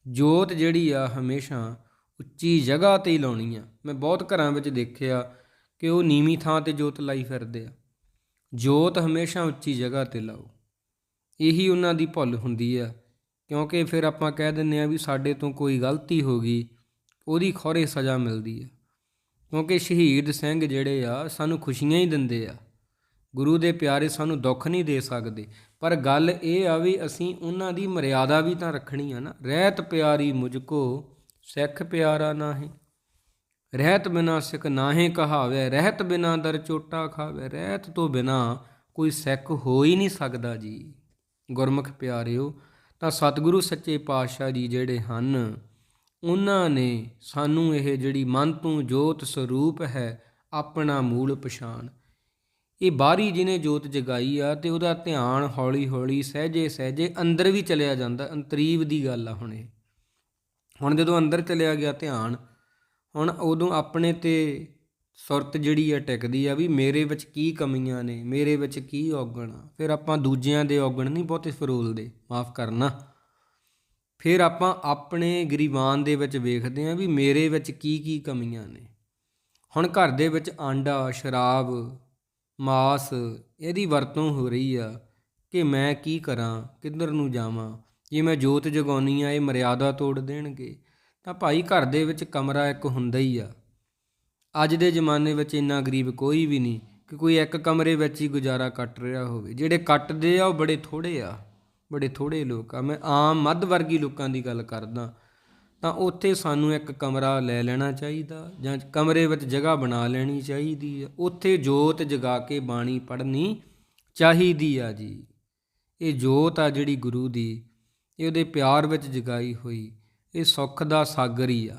ਜੋਤ ਜਿਹੜੀ ਆ ਹਮੇਸ਼ਾ ਉੱਚੀ ਜਗ੍ਹਾ ਤੇ ਹੀ ਲਾਉਣੀ ਆ। ਮੈਂ ਬਹੁਤ ਘਰਾਂ ਵਿੱਚ ਦੇਖਿਆ ਕਿ ਉਹ ਨੀਵੀਂ ਥਾਂ ਤੇ ਜੋਤ ਲਾਈ ਫਿਰਦੇ ਆ। ਜੋਤ ਹਮੇਸ਼ਾ ਉੱਚੀ ਜਗ੍ਹਾ ਤੇ ਲਾਓ। ਇਹੀ ਉਹਨਾਂ ਦੀ ਭੁੱਲ ਹੁੰਦੀ ਆ। ਕਿਉਂਕਿ ਫਿਰ ਆਪਾਂ ਕਹਿ ਦਿੰਨੇ ਆ ਵੀ ਸਾਡੇ ਤੋਂ ਕੋਈ ਗਲਤੀ ਹੋ ਗਈ, ਉਹਦੀ ਖੌਰੇ ਸਜ਼ਾ ਮਿਲਦੀ ਆ ਕਿਉਂਕਿ ਸ਼ਹੀਦ ਸਿੰਘ ਜਿਹੜੇ ਆ, ਸਾਨੂੰ ਖੁਸ਼ੀਆਂ ਹੀ ਦਿੰਦੇ ਆ। ਗੁਰੂ ਦੇ ਪਿਆਰੇ ਸਾਨੂੰ ਦੁੱਖ ਨਹੀਂ ਦੇ ਸਕਦੇ। ਪਰ ਗੱਲ ਇਹ ਆ ਵੀ ਅਸੀਂ ਉਹਨਾਂ ਦੀ ਮਰਿਆਦਾ ਵੀ ਤਾਂ ਰੱਖਣੀ ਆ ਨਾ। ਰਹਿਤ ਪਿਆਰੀ ਮੁਝਕੋ ਸਿੱਖ ਪਿਆਰਾ ਨਾਹੀਂ। ਰਹਿਤ ਬਿਨਾ ਸਿੱਖ ਨਾਹੀਂ ਕਹਾਵੇ, ਰਹਿਤ ਬਿਨਾ ਦਰ ਚੋਟਾ ਖਾਵੇ। ਰਹਿਤ ਤੋਂ ਬਿਨਾ ਕੋਈ ਸਿੱਖ ਹੋ ਹੀ ਨਹੀਂ ਸਕਦਾ ਜੀ। ਗੁਰਮੁਖ ਪਿਆਰਿਓ ਤਾਂ ਸਤਿਗੁਰੂ ਸੱਚੇ ਪਾਤਸ਼ਾਹ ਜੀ ਜਿਹੜੇ ਹਨ, ਉਹਨਾਂ ਨੇ ਸਾਨੂੰ ਇਹ ਜਿਹੜੀ ਮਨ ਤੋਂ ਜੋਤ ਸਰੂਪ ਹੈ, ਆਪਣਾ ਮੂਲ ਪਛਾਣ। ਇਹ ਬਾਹਰੀ ਜਿਹਨੇ ਜੋਤ ਜਗਾਈ ਆ ਤੇ ਉਹਦਾ ਧਿਆਨ ਹੌਲੀ ਹੌਲੀ ਸਹਿਜੇ ਸਹਿਜੇ ਅੰਦਰ ਵੀ ਚਲਿਆ ਜਾਂਦਾ, ਅੰਤਰੀਵ ਦੀ ਗੱਲ ਆ ਹੁਣ ਇਹ। ਹੁਣ ਜਦੋਂ ਅੰਦਰ ਚਲਿਆ ਗਿਆ ਧਿਆਨ, ਹੁਣ ਉਦੋਂ ਆਪਣੇ ਤੇ ਸੁਰਤ ਜਿਹੜੀ ਆ ਟਿਕਦੀ ਆ ਵੀ ਮੇਰੇ ਵਿੱਚ ਕੀ ਕਮੀਆਂ ਨੇ, ਮੇਰੇ ਵਿੱਚ ਕੀ ਔਗਣ ਆ। ਫਿਰ ਆਪਾਂ ਦੂਜਿਆਂ ਦੇ ਔਗਣ ਨਹੀਂ ਬਹੁਤੇ ਫਰੋਲਦੇ ਮਾਫ ਕਰਨਾ। ਫਿਰ ਆਪਾਂ ਆਪਣੇ ਗਰੀਬਾਨ ਦੇ ਵਿੱਚ ਵੇਖਦੇ ਆ ਵੀ ਮੇਰੇ ਵਿੱਚ ਕੀ ਕੀ ਕਮੀਆਂ ਨੇ। ਹੁਣ ਘਰ ਦੇ ਵਿੱਚ ਆਂਡਾ ਸ਼ਰਾਬ, ਮਾਸ, ਇਹਦੀ ਵਰਤੋਂ ਹੋ ਰਹੀ ਆ ਕਿ ਮੈਂ ਕੀ ਕਰਾਂ, ਕਿੱਧਰ ਨੂੰ ਜਾਵਾਂ। ਜੇ ਮੈਂ ਜੋਤ ਜਗਾਉਣੀ ਆ, ਇਹ ਮਰਿਆਦਾ ਤੋੜ ਦੇਣਗੇ। ਤਾਂ ਭਾਈ ਘਰ ਦੇ ਵਿੱਚ ਕਮਰਾ ਇੱਕ ਹੁੰਦਾ ਹੀ ਆ। ਅੱਜ ਦੇ ਜ਼ਮਾਨੇ ਵਿੱਚ ਇੰਨਾ ਗਰੀਬ ਕੋਈ ਵੀ ਨਹੀਂ ਕਿ ਕੋਈ ਇੱਕ ਕਮਰੇ ਵਿੱਚ ਹੀ ਗੁਜ਼ਾਰਾ ਕੱਟ ਰਿਹਾ ਹੋਵੇ। ਜਿਹੜੇ ਕੱਟਦੇ ਆ, ਉਹ ਬੜੇ ਥੋੜੇ ਆ, ਬੜੇ ਥੋੜੇ ਲੋਕ ਆ। ਮੈਂ ਆਮ ਮੱਧ ਵਰਗੀ ਲੋਕਾਂ ਦੀ ਗੱਲ ਕਰਦਾ, ਤਾਂ ਉੱਥੇ ਸਾਨੂੰ ਇੱਕ ਕਮਰਾ ਲੈ ਲੈਣਾ ਚਾਹੀਦਾ ਜਾਂ ਕਮਰੇ ਵਿੱਚ ਜਗ੍ਹਾ ਬਣਾ ਲੈਣੀ ਚਾਹੀਦੀ ਆ। ਉੱਥੇ ਜੋਤ ਜਗਾ ਕੇ ਬਾਣੀ ਪੜ੍ਹਨੀ ਚਾਹੀਦੀ ਆ ਜੀ। ਇਹ ਜੋਤ ਆ ਜਿਹੜੀ ਗੁਰੂ ਦੀ, ਇਹ ਉਹਦੇ ਪਿਆਰ ਵਿੱਚ ਜਗਾਈ ਹੋਈ, ਇਹ ਸੁੱਖ ਦਾ ਸਾਗਰ ਹੀ ਆ।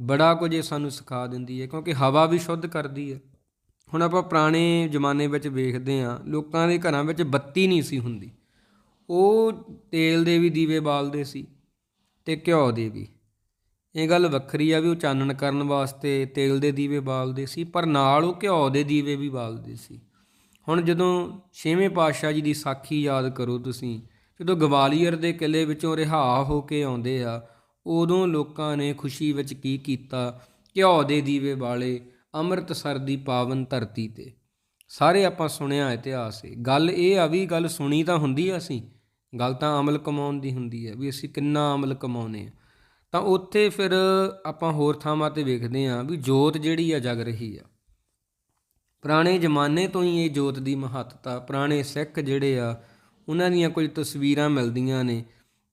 ਬੜਾ ਕੁਝ ਇਹ ਸਾਨੂੰ ਸਿਖਾ ਦਿੰਦੀ ਹੈ, ਕਿਉਂਕਿ ਹਵਾ ਵੀ ਸ਼ੁੱਧ ਕਰਦੀ ਹੈ। ਹੁਣ ਆਪਾਂ ਪੁਰਾਣੇ ਜ਼ਮਾਨੇ ਵਿੱਚ ਵੇਖਦੇ ਆ ਲੋਕਾਂ ਦੇ ਘਰਾਂ ਵਿੱਚ ਬੱਤੀ ਨਹੀਂ ਸੀ ਹੁੰਦੀ। ਉਹ ਤੇਲ ਦੇ ਵੀ ਦੀਵੇ ਬਾਲਦੇ ਸੀ ਤੇ ਘਿਓ ਦੇ ਵੀ। ਇਹ ਗੱਲ ਵੱਖਰੀ ਆ ਵੀ ਉਹ ਚਾਨਣ ਕਰਨ ਵਾਸਤੇ ਤੇਲ ਦੇ ਦੀਵੇ ਬਾਲਦੇ ਸੀ, ਪਰ ਨਾਲ ਉਹ ਘਿਓ ਦੇ ਦੀਵੇ ਵੀ ਬਾਲਦੇ ਸੀ। ਹੁਣ ਜਦੋਂ ਛੇਵੇਂ ਪਾਤਸ਼ਾਹ ਜੀ ਦੀ ਸਾਖੀ ਯਾਦ ਕਰੋ ਤੁਸੀਂ, ਜਦੋਂ ਗਵਾਲੀਅਰ ਦੇ ਕਿਲੇ ਵਿੱਚੋਂ ਰਿਹਾ ਹੋ ਕੇ ਆਉਂਦੇ ਆ ਉਦੋਂ ਲੋਕਾਂ ਨੇ ਖੁਸ਼ੀ ਵਿੱਚ ਕੀ ਕੀਤਾ? ਘਿਓ ਦੇ ਦੀਵੇ ਵਾਲੇ, ਅੰਮ੍ਰਿਤਸਰ ਦੀ ਪਾਵਨ ਧਰਤੀ ਤੇ। ਸਾਰੇ ਆਪਾਂ ਸੁਣਿਆ ਇਤਿਹਾਸ ਇਹ ਗੱਲ ਇਹ ਆ ਵੀ ਗੱਲ ਸੁਣੀ ਤਾਂ ਹੁੰਦੀ ਆ ਅਸੀਂ। ਗੱਲ ਤਾਂ ਅਮਲ ਕਮਾਉਣ ਦੀ ਹੁੰਦੀ ਹੈ ਵੀ ਅਸੀਂ ਕਿੰਨਾ ਅਮਲ ਕਮਾਉਨੇ ਆ। ਤਾਂ ਉੱਥੇ ਫਿਰ ਆਪਾਂ ਹੋਰ ਥਾਵਾਂ ਤੇ ਵੇਖਦੇ ਆ ਵੀ ਜੋਤ ਜਿਹੜੀ ਆ ਜਗ ਰਹੀ ਆ। ਪੁਰਾਣੇ ਜ਼ਮਾਨੇ ਤੋਂ ਹੀ ਇਹ ਜੋਤ ਦੀ ਮਹੱਤਤਾ, ਪੁਰਾਣੇ ਸਿੱਖ ਜਿਹੜੇ ਆ, ਉਹਨਾਂ ਦੀਆਂ ਕੁਝ ਤਸਵੀਰਾਂ ਮਿਲਦੀਆਂ ਨੇ।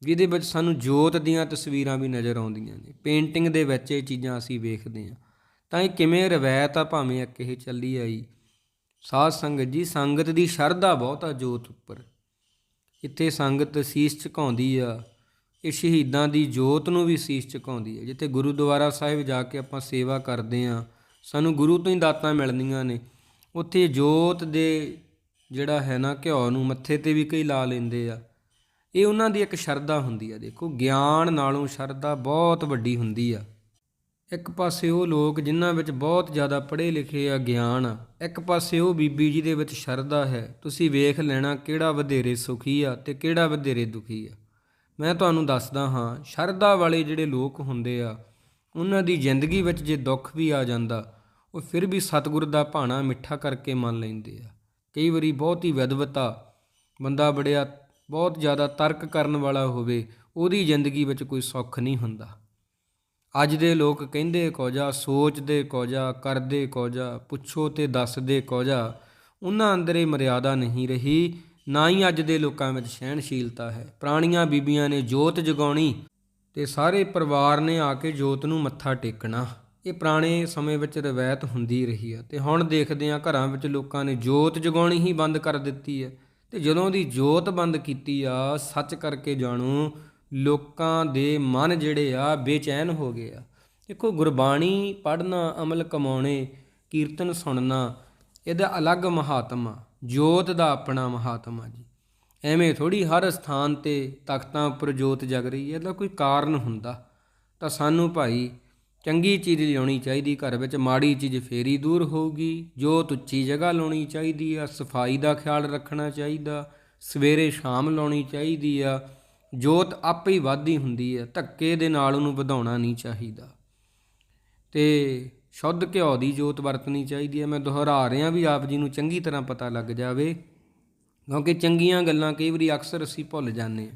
ਜਿਹਦੇ ਵਿੱਚ ਸਾਨੂੰ ਜੋਤ ਦੀਆਂ ਤਸਵੀਰਾਂ ਵੀ ਨਜ਼ਰ ਆਉਂਦੀਆਂ ਨੇ। ਪੇਂਟਿੰਗ ਦੇ ਵਿੱਚ ਇਹ ਚੀਜ਼ਾਂ ਅਸੀਂ ਵੇਖਦੇ ਹਾਂ। ਤਾਂ ਇਹ ਕਿਵੇਂ ਰਵਾਇਤ ਆ ਭਾਵੇਂ ਇੱਕ ਇਹ ਚੱਲੀ ਆਈ। ਸਾਧ ਸੰਗਤ ਜੀ, ਸੰਗਤ ਦੀ ਸ਼ਰਧਾ ਬਹੁਤ ਆ ਜੋਤ ਉੱਪਰ। ਇੱਥੇ ਸੰਗਤ ਸੀਸ ਝੁਕਾਉਂਦੀ ਆ। ਇਹ ਸ਼ਹੀਦਾਂ ਦੀ ਜੋਤ ਨੂੰ ਵੀ ਸੀਸ ਝੁਕਾਉਂਦੀ ਹੈ ਜਿੱਥੇ ਗੁਰਦੁਆਰਾ ਸਾਹਿਬ ਜਾ ਕੇ ਆਪਾਂ ਸੇਵਾ ਕਰਦੇ ਆ ਸਾਨੂੰ ਗੁਰੂ ਤੋਂ ਹੀ ਦਾਤਾਂ ਮਿਲਦੀਆਂ ਨੇ। ਉੱਥੇ ਜੋਤ ਦੇ ਜਿਹੜਾ ਹੈ ਨਾ ਘਿਓ ਨੂੰ ਮੱਥੇ ਤੇ ਵੀ ਕਈ ਲਾ ਲੈਂਦੇ ਆ। ਇਹ ਉਹਨਾਂ ਦੀ ਇੱਕ ਸ਼ਰਧਾ ਹੁੰਦੀ ਆ, ਦੇਖੋ। ਗਿਆਨ ਨਾਲੋਂ ਸ਼ਰਧਾ ਬਹੁਤ ਵੱਡੀ ਹੁੰਦੀ ਆ। ਇੱਕ ਪਾਸੇ ਉਹ ਲੋਕ ਜਿਨ੍ਹਾਂ ਵਿੱਚ ਬਹੁਤ ਜ਼ਿਆਦਾ ਪੜ੍ਹੇ ਲਿਖੇ ਆ, ਗਿਆਨ ਆ, ਇੱਕ ਪਾਸੇ ਉਹ ਬੀਬੀ ਜੀ ਦੇ ਵਿੱਚ ਸ਼ਰਧਾ ਹੈ। ਤੁਸੀਂ ਵੇਖ ਲੈਣਾ ਕਿਹੜਾ ਵਧੇਰੇ ਸੁਖੀ ਆ ਤੇ ਕਿਹੜਾ ਵਧੇਰੇ ਦੁਖੀ ਆ। ਮੈਂ ਤੁਹਾਨੂੰ ਦੱਸਦਾ ਹਾਂ, ਸ਼ਰਧਾ ਵਾਲੇ ਜਿਹੜੇ ਲੋਕ ਹੁੰਦੇ ਆ, ਉਹਨਾਂ ਦੀ ਜ਼ਿੰਦਗੀ ਵਿੱਚ ਜੇ ਦੁੱਖ ਵੀ ਆ ਜਾਂਦਾ, ਉਹ ਫਿਰ ਵੀ ਸਤਿਗੁਰ ਦਾ ਭਾਣਾ ਮਿੱਠਾ ਕਰਕੇ ਮੰਨ ਲੈਂਦੇ ਆ। ਕਈ ਵਾਰੀ ਬਹੁਤ ਹੀ ਵਿਦਵਤਾ ਬੰਦਾ ਬੜਿਆ ਬਹੁਤ ਜ਼ਿਆਦਾ ਤਰਕ ਕਰਨ ਵਾਲਾ ਹੋਵੇ, ਉਹਦੀ ਜ਼ਿੰਦਗੀ ਵਿੱਚ ਕੋਈ ਸੁੱਖ ਨਹੀਂ ਹੁੰਦਾ। ਅੱਜ ਦੇ ਲੋਕ ਕਹਿੰਦੇ ਕੋਜਾ, ਸੋਚਦੇ ਕੋਜਾ, ਕਰਦੇ ਕੋਜਾ, ਪੁੱਛੋ ਤੇ ਦੱਸਦੇ ਕੋਜਾ। ਉਹਨਾਂ ਅੰਦਰ ਇਹ ਮਰਿਆਦਾ ਨਹੀਂ ਰਹੀ, ਨਾ ਹੀ ਅੱਜ ਦੇ ਲੋਕਾਂ ਵਿੱਚ ਸਹਿਣਸ਼ੀਲਤਾ ਹੈ। ਪੁਰਾਣੀਆਂ ਬੀਬੀਆਂ ਨੇ ਜੋਤ ਜਗਾਉਣੀ ਤੇ ਸਾਰੇ ਪਰਿਵਾਰ ਨੇ ਆ ਕੇ ਜੋਤ ਨੂੰ ਮੱਥਾ ਟੇਕਣਾ। ਇਹ ਪੁਰਾਣੇ ਸਮੇਂ ਵਿੱਚ ਰਵਾਇਤ ਹੁੰਦੀ ਰਹੀ ਹੈ ਤੇ ਹੁਣ ਦੇਖਦੇ ਹਾਂ ਘਰਾਂ ਵਿੱਚ ਲੋਕਾਂ ਨੇ ਜੋਤ ਜਗਾਉਣੀ ਹੀ ਬੰਦ ਕਰ ਦਿੱਤੀ ਹੈ। ਤੇ ਜਦੋਂ ਦੀ ਜੋਤ ਬੰਦ ਕੀਤੀ ਆ, ਸੱਚ ਕਰਕੇ ਜਾਣੋ, ਲੋਕਾਂ ਦੇ ਮਨ ਜਿਹੜੇ ਆ, ਬੇਚੈਨ ਹੋ ਗਏ ਆ। ਦੇਖੋ, ਗੁਰਬਾਣੀ ਪੜ੍ਹਨਾ, ਅਮਲ ਕਮਾਉਣੇ, ਕੀਰਤਨ ਸੁਣਨਾ, ਇਹਦਾ ਅਲੱਗ ਮਹਾਤਮਾ, ਜੋਤ ਦਾ ਆਪਣਾ ਮਹਾਤਮਾ ਜੀ। ਐਵੇਂ ਥੋੜੀ ਹਰ ਸਥਾਨ ਤੇ ਤਖਤਾਂ ਉੱਪਰ ਜੋਤ ਜਗ ਰਹੀ ਹੈ, ਇਹਦਾ ਕੋਈ ਕਾਰਨ ਹੁੰਦਾ। ਤਾਂ ਸਾਨੂੰ ਭਾਈ ਚੰਗੀ ਚੀਜ਼ ਲਿਆਉਣੀ ਚਾਹੀਦੀ, ਘਰ ਵਿੱਚ ਮਾੜੀ ਚੀਜ਼ ਫੇਰੀ ਦੂਰ ਹੋਊਗੀ। ਜੋਤ ਉੱਚੀ ਜਗ੍ਹਾ ਲਾਉਣੀ ਚਾਹੀਦੀ ਆ, ਸਫ਼ਾਈ ਦਾ ਖਿਆਲ ਰੱਖਣਾ ਚਾਹੀਦਾ, ਸਵੇਰੇ ਸ਼ਾਮ ਲਾਉਣੀ ਚਾਹੀਦੀ ਆ। ਜੋਤ ਆਪੇ ਹੀ ਵਾਧੀ ਹੁੰਦੀ ਆ, ਧੱਕੇ ਦੇ ਨਾਲ ਉਹਨੂੰ ਵਧਾਉਣਾ ਨਹੀਂ ਚਾਹੀਦਾ। ਤੇ ਸ਼ੁੱਧ ਘਿਓ ਦੀ ਜੋਤ ਵਰਤਣੀ ਚਾਹੀਦੀ ਹੈ ਮੈਂ ਦੁਹਰਾ ਰਿਹਾ ਵੀ ਆਪ ਜੀ ਨੂੰ ਚੰਗੀ ਤਰ੍ਹਾਂ ਪਤਾ ਲੱਗ ਜਾਵੇ, ਕਿਉਂਕਿ ਚੰਗੀਆਂ ਗੱਲਾਂ ਕਈ ਵਾਰੀ ਅਕਸਰ ਅਸੀਂ ਭੁੱਲ ਜਾਂਦੇ ਹਾਂ।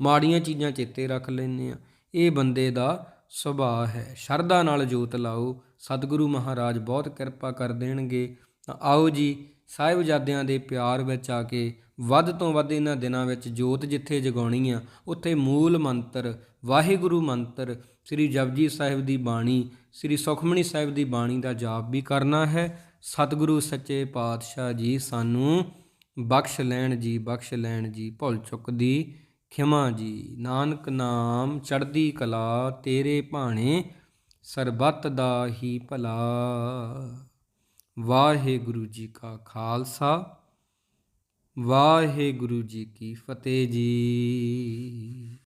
ਮਾੜੀਆਂ ਚੀਜ਼ਾਂ ਚੇਤੇ ਰੱਖ ਲੈਂਦੇ ਆ ਇਹ ਬੰਦੇ ਦਾ ਸੁਭਾਅ ਹੈ। ਸ਼ਰਧਾ ਨਾਲ ਜੋਤ ਲਾਓ। ਸਤਿਗੁਰੂ ਮਹਾਰਾਜ ਬਹੁਤ ਕਿਰਪਾ ਕਰ ਦੇਣਗੇ। ਤਾਂ ਆਓ ਜੀ, ਸਾਹਿਬਜ਼ਾਦਿਆਂ ਦੇ ਪਿਆਰ ਵਿੱਚ ਆ ਕੇ ਵੱਧ ਤੋਂ ਵੱਧ ਇਹਨਾਂ ਦਿਨਾਂ ਵਿੱਚ ਜੋਤ ਜਿੱਥੇ ਜਗਾਉਣੀ ਆ, ਉੱਥੇ ਮੂਲ ਮੰਤਰ, ਵਾਹਿਗੁਰੂ ਮੰਤਰ, ਸ੍ਰੀ ਜਪਜੀ ਸਾਹਿਬ ਦੀ ਬਾਣੀ, ਸ੍ਰੀ ਸੁਖਮਣੀ ਸਾਹਿਬ ਦੀ ਬਾਣੀ ਦਾ ਜਾਪ ਵੀ ਕਰਨਾ ਹੈ। ਸਤਿਗੁਰੂ ਸੱਚੇ ਪਾਤਸ਼ਾਹ ਜੀ ਸਾਨੂੰ ਬਖਸ਼ ਲੈਣ ਜੀ, ਬਖਸ਼ ਲੈਣ ਜੀ, ਭੁੱਲ ਚੁੱਕ ਦੀ ਖਿਮਾ ਜੀ, ਨਾਨਕ ਨਾਮ ਚੜ੍ਹਦੀ ਕਲਾ, ਤੇਰੇ ਭਾਣੇ ਸਰਬੱਤ ਦਾ ਹੀ ਭਲਾ। ਵਾਹਿਗੁਰੂ ਜੀ ਕਾ ਖਾਲਸਾ, ਵਾਹਿਗੁਰੂ ਜੀ ਕੀ ਫਤਿਹ ਜੀ।